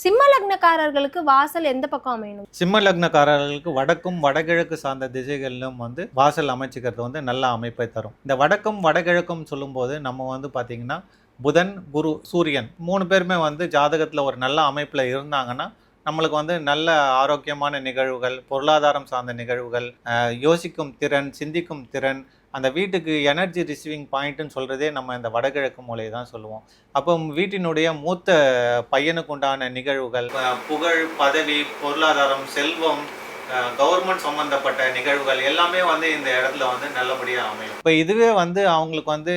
சிம்ம லக்னக்காரர்களுக்கு வாசல் எந்த பக்கம் அமையணும்? சிம்ம லக்னக்காரர்களுக்கு வடக்கும் வடகிழக்கு சார்ந்த திசைகளிலும் வந்து வாசல் அமைச்சுக்கிறது வந்து நல்ல அமைப்பை தரும். இந்த வடக்கும் வடகிழக்கும் சொல்லும்போது நம்ம வந்து பார்த்திங்கன்னா புதன் குரு சூரியன் மூணு பேருமே வந்து ஜாதகத்தில் ஒரு நல்ல அமைப்பில் இருந்தாங்கன்னா நம்மளுக்கு வந்து நல்ல ஆரோக்கியமான நிகழ்வுகள் பொருளாதாரம் சார்ந்த நிகழ்வுகள் யோசிக்கும் திறன் சிந்திக்கும் திறன் அந்த வீட்டுக்கு எனர்ஜி ரிசீவிங் பாயிண்ட்டுன்னு சொல்கிறதே நம்ம இந்த வடகிழக்கு மூலையை தான் சொல்லுவோம். அப்போ வீட்டினுடைய மூத்த பையனுக்கு உண்டான நிகழ்வுகள் புகழ் பதவி பொருளாதாரம் செல்வம் கவர்மெண்ட் சம்மந்தப்பட்ட நிகழ்வுகள் எல்லாமே வந்து இந்த இடத்துல வந்து நல்லபடியாக அமையும். இப்போ இதுவே வந்து அவங்களுக்கு வந்து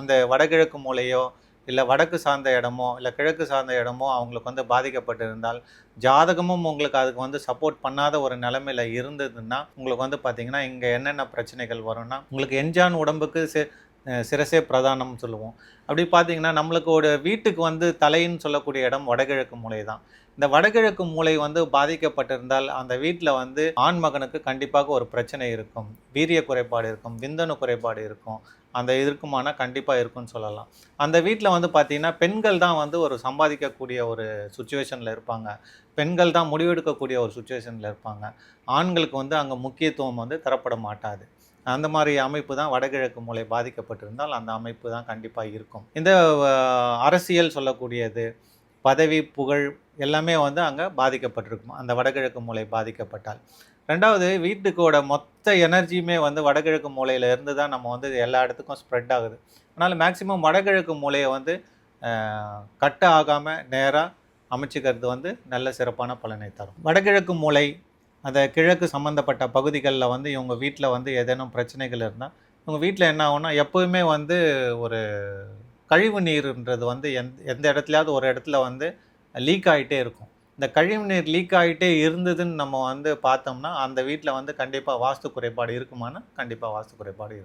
அந்த வடகிழக்கு மூலையோ இல்லை வடக்கு சார்ந்த இடமோ இல்லை கிழக்கு சார்ந்த இடமோ அவங்களுக்கு வந்து பாதிக்கப்பட்டிருந்தால் ஜாதகமும் உங்களுக்கு அதுக்கு வந்து சப்போர்ட் பண்ணாத ஒரு நிலமையில் இருந்ததுன்னா உங்களுக்கு வந்து பார்த்திங்கன்னா இங்கே என்னென்ன பிரச்சனைகள் வரும்னா உங்களுக்கு எஞ்சான் உடம்புக்கு சே சிரசே பிரதானம் சொல்லுவோம். அப்படி பார்த்தீங்கன்னா நம்மளுக்கு ஒரு வீட்டுக்கு வந்து தலைன்னு சொல்லக்கூடிய இடம் வடகிழக்கு மூலை தான். இந்த வடகிழக்கு மூலை வந்து பாதிக்கப்பட்டிருந்தால் அந்த வீட்டில் வந்து ஆண் மகனுக்கு கண்டிப்பாக ஒரு பிரச்சனை இருக்கும். வீரிய குறைபாடு இருக்கும் விந்தணு குறைபாடு இருக்கும். அந்த இருக்குமானா கண்டிப்பாக இருக்கும்னு சொல்லலாம். அந்த வீட்டில் வந்து பார்த்தீங்கன்னா பெண்கள் தான் வந்து ஒரு சம்பாதிக்கக்கூடிய ஒரு சுச்சுவேஷனில் இருப்பாங்க. பெண்கள் தான் முடிவெடுக்கக்கூடிய ஒரு சுச்சுவேஷனில் இருப்பாங்க. ஆண்களுக்கு வந்து அங்கே முக்கியத்துவம் வந்து தரப்பட மாட்டாது. அந்த மாதிரி அமைப்பு தான் வடகிழக்கு மூலை பாதிக்கப்பட்டிருந்தால் அந்த அமைப்பு தான் கண்டிப்பாக இருக்கும். இந்த அரசியல் சொல்லக்கூடியது பதவி புகழ் எல்லாமே வந்து அங்கே பாதிக்கப்பட்டிருக்கும். அந்த வடகிழக்கு மூலை பாதிக்கப்பட்டால். ரெண்டாவது வீட்டுக்கோட மொத்த எனர்ஜியுமே வந்து வடகிழக்கு மூலையில இருந்து தான் நம்ம வந்து எல்லா இடத்துக்கும் ஸ்ப்ரெட் ஆகுது. அதனால் மேக்ஸிமம் வடகிழக்கு மூலையை வந்து அஹ், ஆகாமல் நேராக அமைச்சுக்கிறது வந்து நல்ல சிறப்பான பலனை தரும். வடகிழக்கு மூலை அந்த கிழக்கு சம்மந்தப்பட்ட பகுதிகளில் வந்து இவங்க வீட்டில் வந்து ஏதேனும் பிரச்சனைகள் இருந்தால் இவங்க வீட்டில் என்ன ஆகும்னா எப்போவுமே வந்து ஒரு கழிவு நீர்ன்றது வந்து எந்த எந்த இடத்துலையாவது ஒரு இடத்துல வந்து லீக் ஆகிட்டே இருக்கும். இந்த கழிவு நீர் லீக் ஆகிட்டே இருந்ததுன்னு நம்ம வந்து பார்த்தோம்னா அந்த வீட்டில் வந்து கண்டிப்பாக வாஸ்து குறைபாடு இருக்குமானா கண்டிப்பாக வாஸ்து குறைபாடு இருக்கும்